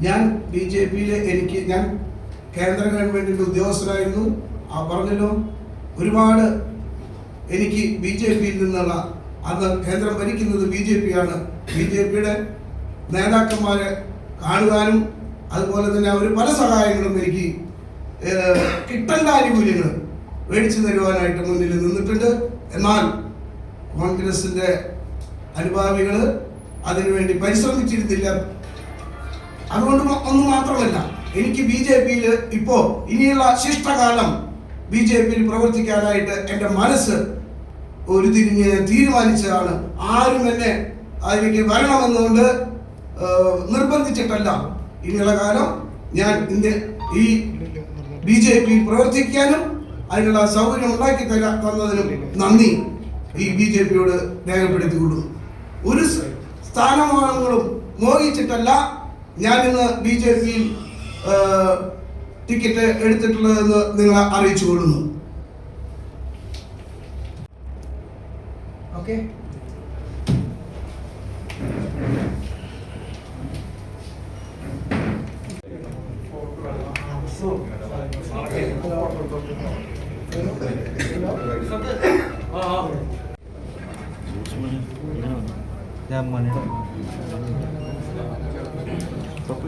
ഞാൻ B J പിയിലെ എനിക്ക് ഞാൻ കേന്ദ്ര ഗവൺമെന്റിന്റെ ഉദ്യോഗസ്ഥരായിരുന്നു ആ പറഞ്ഞല്ലോ ഒരുപാട് എനിക്ക് ബി ജെ പിയിൽ നിന്നുള്ള അന്ന് കേന്ദ്രം ഭരിക്കുന്നത് ബി ജെ പി ആണ് ബി ജെ പിയുടെ നേതാക്കന്മാരെ കാണുവാനും അതുപോലെ തന്നെ അവർ പല സഹായങ്ങളും എനിക്ക് കിട്ടേണ്ട ആനുകൂല്യങ്ങൾ മേടിച്ചു തരുവാനായിട്ട് മുന്നിൽ നിന്നിട്ടുണ്ട്. എന്നാൽ കോൺഗ്രസിന്റെ അനുഭാവികൾ അതിനുവേണ്ടി പരിശ്രമിച്ചിരുന്നില്ല. അതുകൊണ്ട് ഒന്ന് മാത്രമല്ല എനിക്ക് ബി ജെ പിയിൽ ഇപ്പോ ഇനിയുള്ള ശിഷ്ടകാലം ബി ജെ പിയിൽ പ്രവർത്തിക്കാനായിട്ട് എന്റെ മനസ്സ് ഒരു തിരിഞ്ഞ് തീരുമാനിച്ചതാണ്. ആരും എന്നെ അതിലേക്ക് വരണമെന്നുകൊണ്ട് നിർബന്ധിച്ചിട്ടല്ല. ഇനിയുള്ള കാലം ഞാൻ ഇന്ത്യ ഈ ബി ജെ പി പ്രവർത്തിക്കാനും അതിനുള്ള സൗകര്യം ഉണ്ടാക്കി തരാ തന്നതിനും നന്ദി. ഈ ബി ജെ പിയോട് രേഖപ്പെടുത്തിക്കൊള്ളുന്നു ഒരു സ്ഥാനമാനങ്ങളും മോഹിച്ചിട്ടല്ല ഞാൻ ഇന്ന് ബി ജെ പിയിൽ ടിക്കറ്റ് എടുത്തിട്ടുള്ളതെന്ന് നിങ്ങളെ അറിയിച്ചു കൊള്ളുന്നു Okey. Ya, mana? Apa?